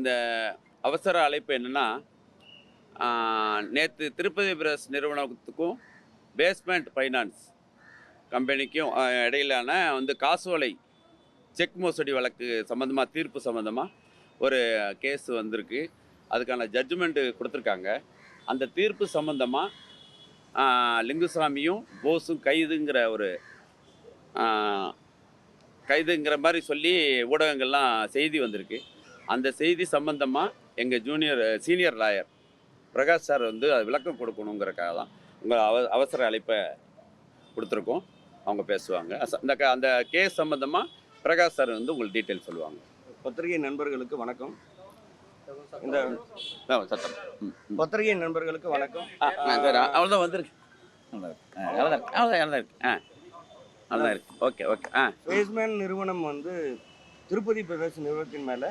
இந்த அவசர அழைப்பு என்னென்னா நேற்று திருப்பதி பிரஸ் நிறுவனத்துக்கும் பேஸ்மெண்ட் ஃபைனான்ஸ் கம்பெனிக்கும் இடையிலான வந்து காசோலை செக் மோசடி வழக்கு சம்மந்தமாக தீர்ப்பு சம்மந்தமாக ஒரு கேஸ் வந்திருக்கு. அதுக்கான ஜட்ஜ்மெண்ட்டு கொடுத்துருக்காங்க. அந்த தீர்ப்பு சம்மந்தமாக லிங்குசாமியும் போஸும் கைதுங்கிற ஒரு கைதுங்கிற மாதிரி சொல்லி ஊடகங்கள்லாம் செய்தி வந்திருக்கு. அந்த செய்தி சம்பந்தமாக எங்கள் junior senior lawyer Prakash sir வந்து அது விளக்கம் கொடுக்கணுங்கிறக்காக தான் உங்கள் அவ அவசர அழைப்பை கொடுத்துருக்கோம். அவங்க பேசுவாங்க. இந்த க- அந்த கேஸ் சம்மந்தமாக பிரகாஷ் சார் வந்து உங்களுக்கு டீட்டெயில் சொல்லுவாங்க. பத்திரிகை நண்பர்களுக்கு வணக்கம். இந்த சத்தம். பத்திரிகை நண்பர்களுக்கு வணக்கம். ஆ ஆ, சரி அவ்வளோதான் வந்திருக்கு. அவ்வளோதான் அவ்வளோதான் இருக்கு. ஆ அவ்வளோதான் இருக்கு. ஓகே ஓகே ஆ. நிறுவனம் வந்து திருப்பதி பிரதேச நிறுவனத்தின் மேலே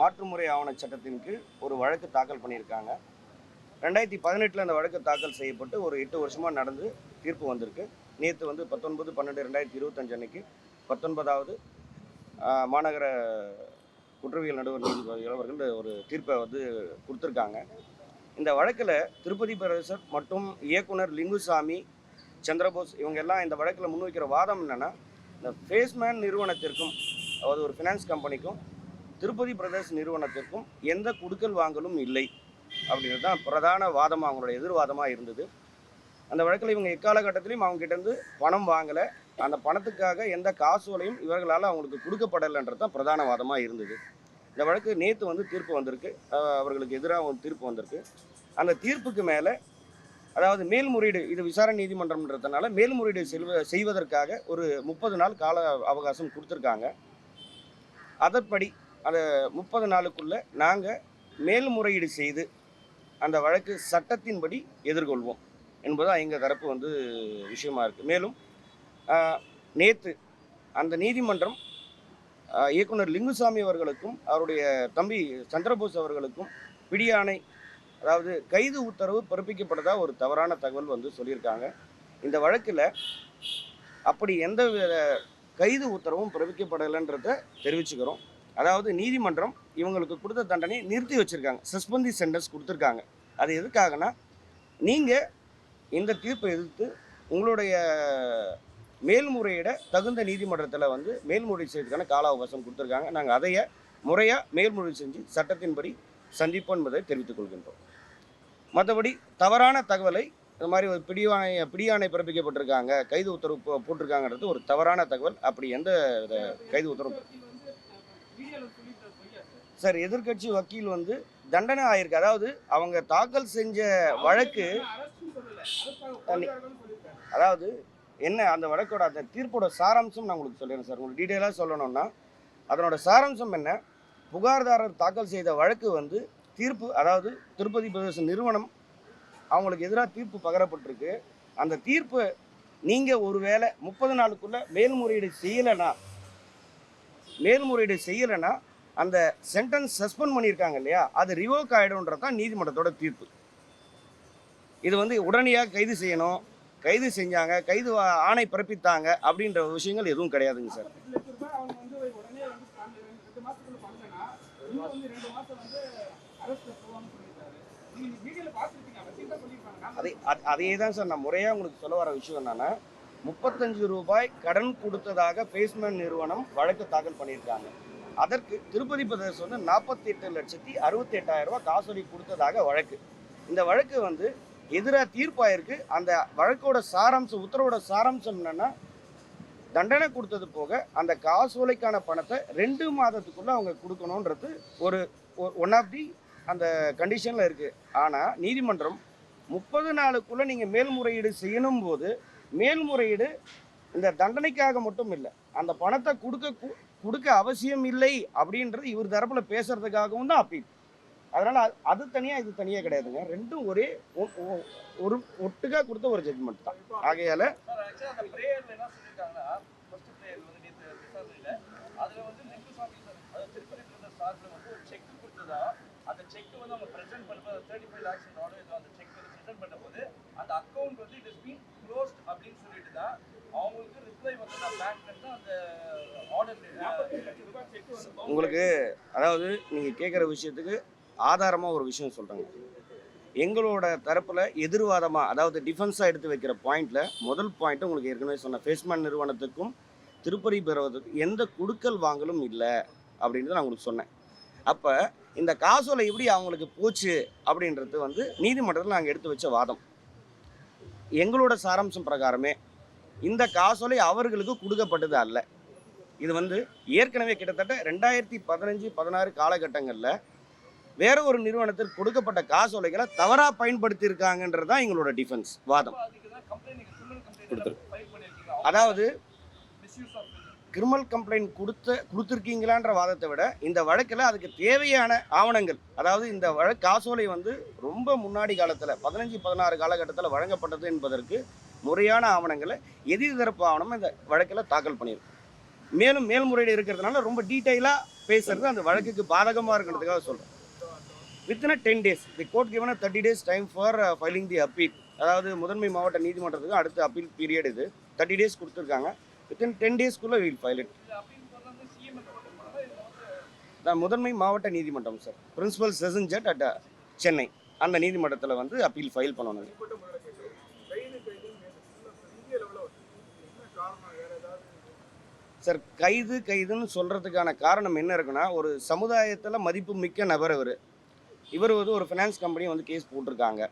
மாற்றுமுறை ஆவண சட்டத்தின் கீழ் ஒரு வழக்கு தாக்கல் பண்ணியிருக்காங்க. ரெண்டாயிரத்தி பதினெட்டில் அந்த வழக்கு தாக்கல் செய்யப்பட்டு ஒரு எட்டு வருஷமாக நடந்து தீர்ப்பு வந்திருக்கு. நேற்று வந்து பத்தொன்பது பன்னெண்டு ரெண்டாயிரத்தி இருபத்தஞ்சு அன்னைக்கு பத்தொன்பதாவது மாநகர குற்றவியல் நடுவர் நீதிபதி அவர்கள் ஒரு தீர்ப்பை வந்து கொடுத்துருக்காங்க. இந்த வழக்கில் திருப்பதி பிரதேசர் மற்றும் இயக்குனர் லிங்குசாமி சந்திரபோஸ் இவங்க எல்லாம் இந்த வழக்கில் முன்வைக்கிற வாதம் என்னென்னா இந்த ஃபேஸ்மேன் நிறுவனத்திற்கும் அதாவது ஒரு ஃபினான்ஸ் கம்பெனிக்கும் திருப்பதி பிரதர்ஸ் நிறுவனத்திற்கும் எந்த குடுக்கல் வாங்கலும் இல்லை அப்படின்றது தான் பிரதான வாதமாக அவங்களோட எதிர்வாதமாக இருந்தது. அந்த வழக்கில் இவங்க எக்காலகட்டத்திலையும் அவங்க பணம் வாங்கலை. அந்த பணத்துக்காக எந்த காசோலையும் இவர்களால் அவங்களுக்கு கொடுக்கப்படலைன்றது தான் பிரதான வாதமாக இருந்தது. இந்த வழக்கு நேற்று வந்து தீர்ப்பு வந்திருக்கு. அவர்களுக்கு எதிராக ஒரு தீர்ப்பு வந்திருக்கு. அந்த தீர்ப்புக்கு மேலே அதாவது மேல்முறையீடு இது விசாரணை நீதிமன்றம்ன்றதுனால மேல்முறையீடு செல்வ செய்வதற்காக ஒரு முப்பது நாள் கால அவகாசம் கொடுத்துருக்காங்க. அதன்படி அந்த முப்பது நாளுக்குள்ள நாங்கள் மேல்முறையீடு செய்து அந்த வழக்கு சட்டத்தின்படி எதிர்கொள்வோம் என்பதுதான் எங்கள் தரப்பு வந்து விஷயமா இருக்குது மேலும் நேற்று அந்த நீதிமன்றம் இயக்குனர் லிங்குசாமி அவர்களுக்கும் அவருடைய தம்பி சந்திரபோஸ் அவர்களுக்கும் பிடியானை அதாவது கைது உத்தரவு பிறப்பிக்கப்பட்டதா ஒரு தவறான தகவல் வந்து சொல்லியிருக்காங்க. இந்த வழக்கில் அப்படி எந்த வித கைது உத்தரவும் பிறப்பிக்கப்படலைன்றத தெரிவிச்சுக்கிறோம். அதாவது நீதிமன்றம் இவங்களுக்கு கொடுத்த தண்டனை நிறுத்தி வச்சுருக்காங்க. சஸ்பெந்தி சென்டென்ஸ் கொடுத்துருக்காங்க. அது எதுக்காகனா நீங்கள் இந்த தீர்ப்பை எதிர்த்து உங்களுடைய மேல்முறையிட தகுந்த நீதிமன்றத்தில் வந்து மேல்முறை செய்யறதுக்கான கால அவகாசம் கொடுத்துருக்காங்க. நாங்கள் அதைய முறையாக மேல்முறை செஞ்சு சட்டத்தின்படி சந்திப்போம் என்பதை தெரிவித்துக் கொள்கின்றோம். மற்றபடி தவறான தகவலை இந்த மாதிரி ஒரு பிடியாணை பிடியாணை பிறப்பிக்கப்பட்டிருக்காங்க கைது உத்தரவு போ- போட்டிருக்காங்கன்றது ஒரு தவறான தகவல். அப்படி எந்த கைது உத்தரவு சார் எதிர்க்கட்சி வக்கீல் வந்து தண்டனை ஆயிருக்கு. அதாவது அவங்க தாக்கல் செஞ்ச வழக்கு அதாவது என்ன அந்த வழக்கோட அந்த தீர்ப்போட சாராம்சம் நான் உங்களுக்கு சொல்லிடுறேன் சார். உங்களுக்கு டீட்டெயிலாக சொல்லணும்னா அதனோட சாராம்சம் என்ன? புகார்தாரர் தாக்கல் செய்த வழக்கு வந்து தீர்ப்பு அதாவது திருப்பதி பிரதேச நிறுவனம் அவங்களுக்கு எதிராக தீர்ப்பு பகரப்பட்டிருக்கு. அந்த தீர்ப்பு நீங்கள் ஒருவேளை முப்பது நாளுக்குள்ளே மேல்முறையீடு செய்யலைன்னா மேல்முறையீடு செய்யலைன்னா அந்த சென்டென்ஸ் சஸ்பெண்ட் பண்ணியிருக்காங்க இல்லையா? அது ரிவோக் ஆகிடும்ன்றது தான் நீதிமன்றத்தோட தீர்ப்பு. இது வந்து உடனடியாக கைது செய்யணும். கைது செஞ்சாங்க. கைது ஆணை பிறப்பித்தாங்க அப்படின்ற விஷயங்கள் எதுவும் கிடையாதுங்க சார். அதே அது- அதே தான் சார். நான் முறையாக உங்களுக்கு சொல்ல வர விஷயம் என்னன்னா முப்பத்தஞ்சு ரூபாய் கடன் கொடுத்ததாக பேஸ்மெண்ட் நிறுவனம் வழக்கு தாக்கல் பண்ணியிருக்காங்க. அதற்கு திருப்பதி பிரதேசம் வந்து நாற்பத்தி எட்டு லட்சத்தி அறுபத்தி எட்டாயிரம் ரூபாய் காசோலை கொடுத்ததாக வழக்கு. இந்த வழக்கு வந்து எதிராக தீர்ப்பாயிருக்கு அந்த வழக்கோட சாராம்சம் உத்தரவோட சாராம்சம் என்னன்னா தண்டனை கொடுத்தது போக அந்த காசோலைக்கான பணத்தை ரெண்டு மாதத்துக்குள்ளே அவங்க கொடுக்கணுன்றது ஒரு ஒன் ஆஃப் தி அந்த கண்டிஷனில் இருக்குது ஆனால் நீதிமன்றம் முப்பது நாளுக்குள்ளே நீங்கள் மேல்முறையீடு செய்யணும் போது மேல்முறையீடு இந்த தண்டனைக்காக மட்டும் இல்லை அந்த பணத்தை கொடுக்க கொடுக்க அவசியம் இல்லை அப்படின்றது இவர் தரப்புல பேசுறதுக்காகவும் தான் அப்பீல். அதனால அது- அது தனியா இது தனியா கிடையாதுங்க. ரெண்டும் ஒரே ஒரு ஒட்டுக்கா கொடுத்த ஒரு ஜட்மெண்ட் தான். ஆகையால அந்த செக் வந்து அவங்க பிரசன்ட் பண்ணும்போது தேர்ட்டி ஃபைவ் லேக்ஸ் ஆர்டர் அந்த செக் அட்டன் பண்ணும்போது அந்த அக்கௌண்ட் வந்து இட் இஸ் பீன் க்ளோஸ்ட் அப்படின்னு சொல்லிட்டு தான் அவங்களுக்கு ரிப்ளை வந்து தான் பேங்க்ல அந்த ஆர்டர் உங்களுக்கு அதாவது நீங்கள் கேட்குற விஷயத்துக்கு ஆதாரமாக ஒரு விஷயம் சொல்கிறேங்க எங்களோட தரப்பில் எதிர்வாதமாக அதாவது டிஃபென்ஸாக எடுத்து வைக்கிற பாயிண்டில் முதல் பாயிண்ட் உங்களுக்கு ஏற்கனவே சொன்ன ஃபேஸ்மேன் நிறுவனத்துக்கும் திருப்பதி பெறுவதற்கும் எந்த குடுக்கல் வாங்கலும் இல்லை அப்படின்றத நான் உங்களுக்கு சொன்னேன். அப்போ இந்த காசோலை எப்படி அவங்களுக்கு போச்சு அப்படின்றது வந்து நீதிமன்றத்தில் நாங்கள் எடுத்து வச்ச வாதம். எங்களோட சாராம்சம் பிரகாரமே இந்த காசோலை அவர்களுக்கு கொடுக்கப்பட்டது அல்ல. இது வந்து ஏற்கனவே கிட்டத்தட்ட ரெண்டாயிரத்தி பதினஞ்சு பதினாறு காலகட்டங்களில் வேற ஒரு நிறுவனத்திற்கு கொடுக்கப்பட்ட காசோலைகளை தவறாக பயன்படுத்தியிருக்காங்கன்றது தான் எங்களோட டிஃபென்ஸ் வாதம். அதுக்கு தான் கம்ப்ளைண்ட் நீங்க கிரிமினல் கம்ப்ளைண்ட் கொடுத்துரு. ஃபைல் பண்ணிருக்கீங்க அதாவது கிரிமினல் கம்ப்ளைண்ட் கொடுத்த கொடுத்துருக்கீங்களான்ற வாதத்தை விட இந்த வழக்கில் அதுக்கு தேவையான ஆவணங்கள் அதாவது இந்த வழக்கு காசோலை வந்து ரொம்ப முன்னாடி காலத்தில் பதினஞ்சு பதினாறு காலகட்டத்தில் வழங்கப்பட்டது என்பதற்கு முறையான ஆவணங்களை எதிர் தரப்பு ஆவணம் இந்த வழக்கில் தாக்கல் பண்ணியிருக்கோம் மேலும் மேல்முறையீடு இருக்கிறதுனால ரொம்ப டீட்டெயிலாக பேசுறது அந்த வழக்குக்கு பாதகமாக இருக்கிறதுக்காக சொல்கிறேன் within ten days the court given thirty days time for filing the appeal அதாவது முதன்மை மாவட்ட நீதிமன்றத்துக்கு அடுத்த அப்பீல் பீரியட் இது. தேர்ட்டி டேஸ் கொடுத்துருக்காங்க. வித்தின் டென் டேஸ்க்குள்ளே வீல் ஃபைல் இட் நான் முதன்மை மாவட்ட நீதிமன்றம் sir principal session judge at Chennai அந்த நீதிமன்றத்தில் வந்து அப்பீல் ஃபைல் பண்ணணும். சார் கைது கைதுன்னு சொல்கிறதுக்கான காரணம் என்ன இருக்குன்னா ஒரு சமுதாயத்தில் மதிப்பு மிக்க நபர் இவர் இவர் வந்து ஒரு ஃபினான்ஸ் கம்பெனி வந்து கேஸ் போட்டிருக்காங்க.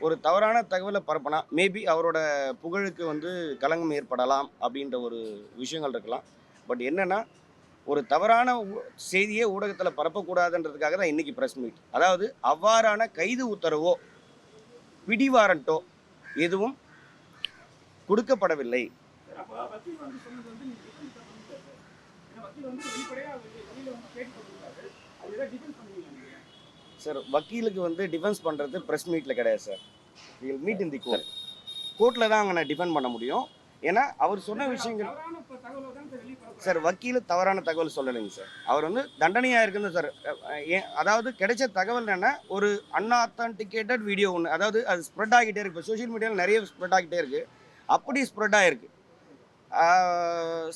ஒரு தவறான தகவலை பரப்பினா மேபி அவரோட புகழுக்கு வந்து களங்கம் ஏற்படலாம் அப்படின்ற ஒரு விஷயங்கள் இருக்கலாம். பட் என்னென்னா ஒரு தவறான ஊ- செய்தியை ஊடகத்தில் பரப்பக்கூடாதுன்றதுக்காக தான் இன்றைக்கி ப்ரெஸ் மீட் அதாவது அவ்வாறான கைது உத்தரவோ பிடிவாரண்ட்டோ எதுவும் கொடுக்கப்படவில்லை. சார் வக்கீலுக்கு வந்து டிஃபென்ஸ் பண்ணுறது ப்ரெஸ் மீட்டில் கிடையாது sir will meet in the court கோர்ட்டில் தான் அங்கே டிஃபெண்ட் பண்ண முடியும். ஏன்னா அவர் சொன்ன விஷயங்கள் சார் வக்கீல் தவறான தகவல் சொல்லலைங்க சார் அவர் வந்து தண்டனையாக இருக்குது சார் அதாவது கிடைச்ச தகவல் என்னென்னா ஒரு அன்ஆத்தன்டிகேட்டட் வீடியோ ஒன்று அதாவது அது ஸ்ப்ரெட் ஆகிட்டே இருக்கு. இப்போ சோஷியல் மீடியாவில் நிறைய ஸ்ப்ரெட் ஆகிட்டே இருக்குது அப்படி ஸ்ப்ரெட் ஆகிருக்கு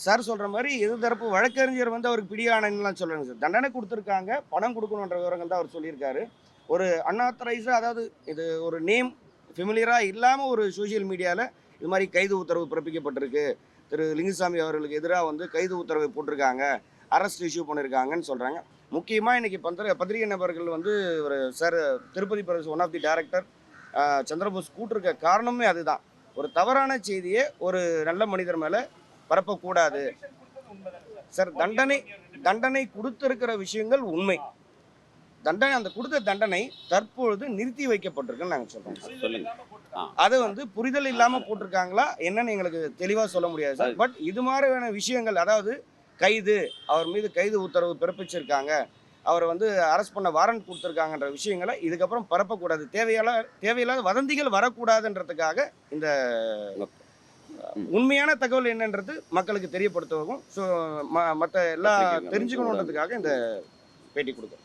சார் சொல்கிற மாதிரி எதிர்த்தரப்பு தரப்பு வழக்கறிஞர் வந்து அவருக்கு பிடியானலாம் சொல்கிறாங்க சார் தண்டனை கொடுத்துருக்காங்க பணம் கொடுக்கணுன்ற விவரங்கள் தான் அவர் சொல்லியிருக்காரு. ஒரு அன்ஆத்தரைஸாக அதாவது இது ஒரு நேம் ஃபெமிலியராக இல்லாமல் ஒரு சோஷியல் மீடியாவில் இது மாதிரி கைது உத்தரவு பிறப்பிக்கப்பட்டிருக்கு. திரு லிங்குசாமி அவர்களுக்கு எதிராக வந்து கைது உத்தரவு போட்டிருக்காங்க அரெஸ்ட் இஷ்யூ பண்ணியிருக்காங்கன்னு சொல்கிறாங்க முக்கியமாக இன்றைக்கி பந்திர பத்திரிகை நபர்கள் வந்து ஒரு sir Tirupati Pradesh one of the director Chandrabose கூட்டிருக்க காரணமே அதுதான். ஒரு தவறான செய்தியை ஒரு நல்ல மனிதர் மேலே பரப்பக்கூடாது. சார் சார் தண்டனை தண்டனை கொடுத்திருக்கிற விஷயங்கள் உண்மை. தண்டனை அந்த கொடுத்த தண்டனை தற்பொழுது நிறுத்தி வைக்கப்பட்டிருக்குன்னு நாங்கள் சொல்கிறோம் சொல்லுங்க. இல்லாம போட்டுருக்காங்க அதை வந்து புரிதல் இல்லாமல் போட்டிருக்காங்களா என்னன்னு எங்களுக்கு தெளிவாக சொல்ல முடியாது சார். பட் இது மாதிரியான விஷயங்கள் அதாவது கைது அவர் மீது கைது உத்தரவு பிறப்பிச்சிருக்காங்க. அவரை வந்து அரெஸ்ட் பண்ண வாரண்ட் கொடுத்துருக்காங்கன்ற விஷயங்களை இதுக்கப்புறம் பரப்பக்கூடாது. தேவையான தேவையில்லாத வதந்திகள் வரக்கூடாதுன்றதுக்காக இந்த உண்மையான தகவல் என்னன்றது மக்களுக்கு தெரியப்படுத்தவும் ஸோ மற்ற எல்லா தெரிஞ்சுக்கணுன்றதுக்காக இந்த பேட்டி கொடுக்குறோம்.